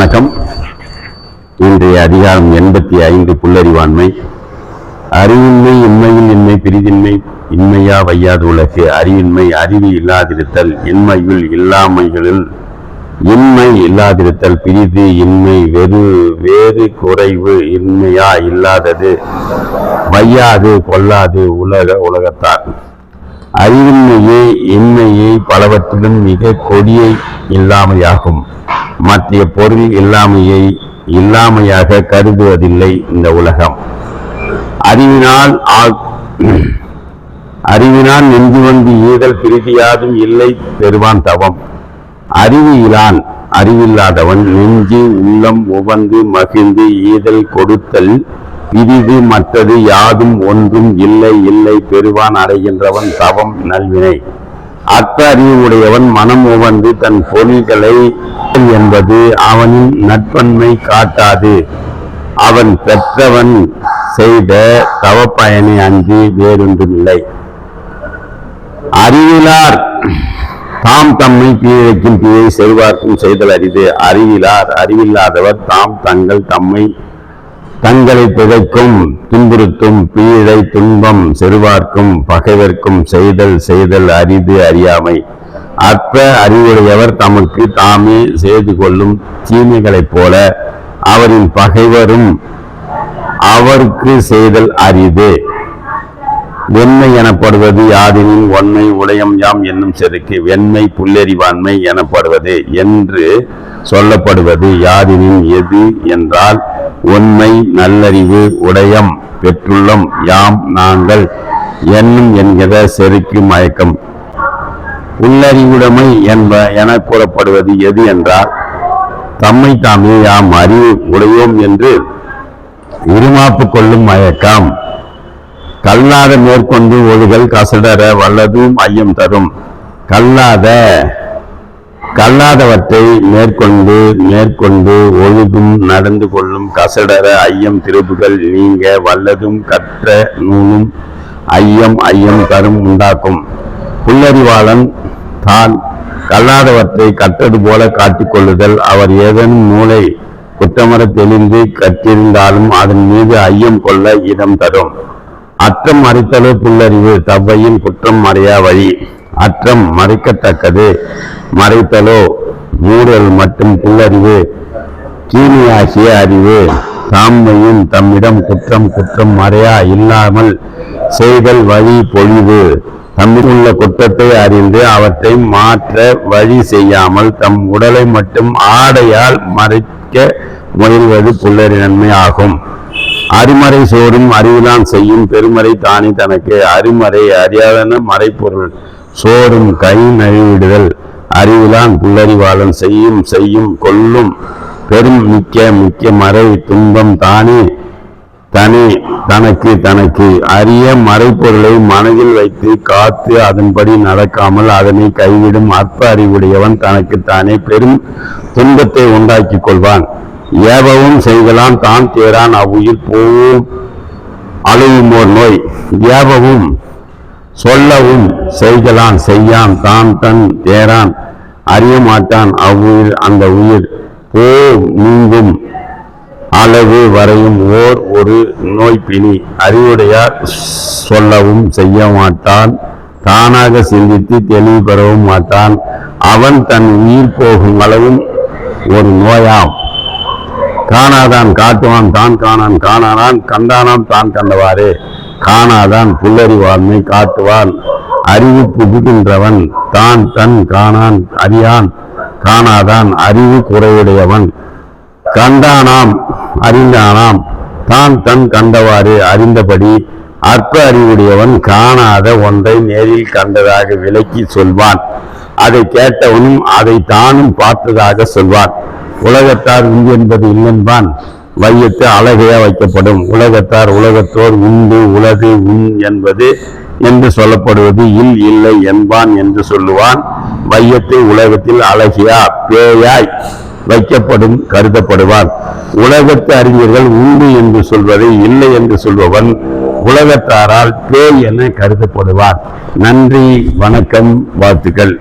வணக்கம். இன்றைய அதிகாரம் எண்பத்தி ஐந்து புல்லறிவாண்மை. அறிவின்மை இன்மையில் இன்மை பிரிதின்மை இன்மையா வையாது உலகு அறிவின்மை அறிவு இல்லாதிருத்தல் இன்மையுள் இல்லாமைகளில் இன்மை இல்லாதிருத்தல் பிரிது இன்மை வெறு வேறு குறைவு இன்மையா இல்லாதது வையாது கொல்லாது உலக உலகத்தார் அறிவின்மையே இன்மையை பலவற்றிலும் மிக கொடியை இல்லாமையாகும். மத்திய பொருள் இல்லாமையை இல்லாமையாக கருதுவதில்லை இந்த உலகம். அறிவினால் ஆ- அறிவினால் நெஞ்சு வந்து ஈதல் பிரிதியாதும் இல்லை பெறுவான் தவம். அறிவியலான் அறிவில்லாதவன் நெஞ்சு உள்ளம் உவந்து மகிழ்ந்து ஈதல் கொடுத்தல் பிரிது மற்றது யாதும் ஒன்றும் இல்லை இல்லை பெறுவான் அடைகின்றவன் தவம் நல்வினை. அற்ற அறிவு உடையவன் மனம் உவந்து தன் பொருள்களை என்பது அவனின் நட்பன்மை காட்டாது. அவன் பெற்றவன் செய்த தவப்பயனை அன்றி வேறொன்றுமில்லை. அறிவிலார் தாம் தம்மை பீழைக்கும் பீழை செல்வார்க்கும் செய்தல் அரிது. அறிவிலார் அறிவில்லாதவர் தாம் தங்கள் தம்மை தங்களை பிழைக்கும் துன்புறுத்தும் பீழை துன்பம் செருவார்க்கும் பகைவர்க்கும் செய்தல் செய்தல் அரிது அறியாமை. அற்ப அறிவுடையவர் தமக்கு தாமே செய்து கொள்ளும் தீமைகளைப் போல அவரின் பகைவரும் அவருக்கு செய்தல் அரிது. வெண்மை எனப்படுவது யாதினின் ஒன்மை உடையம் யாம் என்னும் செருக்கு. வெண்மை புல்லெறிவாண்மை எனப்படுவது என்று சொல்லப்படுவது யாதினின் எது என்றால் உண்மை நல்லறிவு உடையம் பெற்றுள்ளம். யாம் நாங்கள் என்னும் என்கிற செருக்கு மயக்கம். உள்ளறிவுடைமை என்ப என கூறப்படுவது எது என்றால் தம்மை தாமே யாம் அறிவு உடையோம் என்று இருமாப்பு கொள்ளும் மயக்கம். கல்லாத மேற்கொண்டு ஒழுகல் கசடர வல்லதும் ஐயம் தரும். கல்லாத கல்லாதவற்றை மேற்கொண்டு மேற்கொண்டு ஒழுகும் நடந்து கொள்ளும் கசடர ஐயம் திருப்புகள் நீங்க வல்லதும் கற்ற நூலும் ஐயம் ஐயம் தரும் உண்டாக்கும். புல்லறிவாளன் தான் கல்லாதவற்றை கற்றது போல காட்டிக் கொள்ளுதல். அவர் ஏதேனும் நூலை குற்றமர தெளிந்து கற்றிருந்தாலும் அதன் மீது ஐயம் கொள்ள இடம் தரும். அற்றம் அறித்தலோ புல்லறிவு தவ்வையின் குற்றம் மறையா வழி. அற்றம் மறைக்கத்தக்கது. மறைத்தலோ ஊழல் மற்றும் புல்லறிவு தீமையாகிய அறிவு. தாம்மையும் தம்மிடம் குற்றம் குற்றம் மறையா இல்லாமல் செய்தல் வழி பொழிவு. தம்மிலுள்ள குற்றத்தை அறிந்து அவற்றை மாற்ற வழி செய்யாமல் தம் உடலை மட்டும் ஆடையால் மறைக்க முயல்வது புல்லறி நன்மை ஆகும். அருமறை சோறும் அறிவிலான் செய்யும் பெருமறை தானே தனக்கு. அருமறை அறியாதன மறைப்பொருள் சோறும் கை நழுவிடுதல். அறிவிலான் புல்லறிவாளன் செய்யும் செய்யும் கொல்லும். பெரும் மிக்க மிக்க மறை துன்பம் தானே தனி தனக்கு தனக்கு. அரிய மறைப்பொருளை மனதில் வைத்து காத்து அதன்படி நடக்காமல் அதனை கைவிடும் அற்ப அறிவுடையவன் தனக்கு தானே பெரும் துன்பத்தை உண்டாக்கிக் கொள்வான். ஏவவும் செய்கலாம் தான் தேரான் அவ்வுயிர் போவும். அழுவுமோர் நோய். ஏவவும் சொல்லவும் செய்கலான் செய்யான் தான் தன் தேரான் அறிய மாட்டான் அவ்வுயிர் அந்த உயிர். போ நீங்கும் அளவு வரையும் ஓர் ஒரு நோய்பிணி. அறிவுடையார் சொல்லவும் செய்ய மாட்டான் தானாக சிந்தித்து தெளிவு பெறவும் மாட்டான். அவன் தன் உயிர் போகும் அளவும் ஒரு நோயாம். காணாதான் காட்டுவான் தான் காணான் காணானான் கண்டானாம் தான் கண்டவாறு. காணாதான் புல்லறிவாண்மை காட்டுவான். அறிவு புகுகின்றவன் தான் தன் காணான் அறியான். காணாதான் அறிவு குறையுடையவன். கண்டானாம் அறிந்தானாம். தான் தன் கண்டவாறு அறிந்தபடி அற்ப அறிவுடையவன் காணாத ஒன்றை நேரில் கண்டதாக விளக்கி சொல்வான். அதை கேட்டவனும் அதை தானும் பார்த்ததாக சொல்வான். உலகத்தார் உண்டு என்பது இல்லென்பான். வையத்து அழகையா வைக்கப்படும். உலகத்தார் உலகத்தோர் உண்டு உலகு உண் என்பது என்று சொல்லப்படுவது இல் இல்லை என்பான் என்று சொல்லுவான். மையத்து உலகத்தில் அழகியா பேயாய் வைக்கப்படும் கருதப்படுவான். உலகத்து அறிஞர்கள் உண்டு என்று சொல்வதை இல்லை என்று சொல்பவன் உலகத்தாரால் பேய் என கருதப்படுவார் நன்றி வணக்கம் வாழ்த்துக்கள்.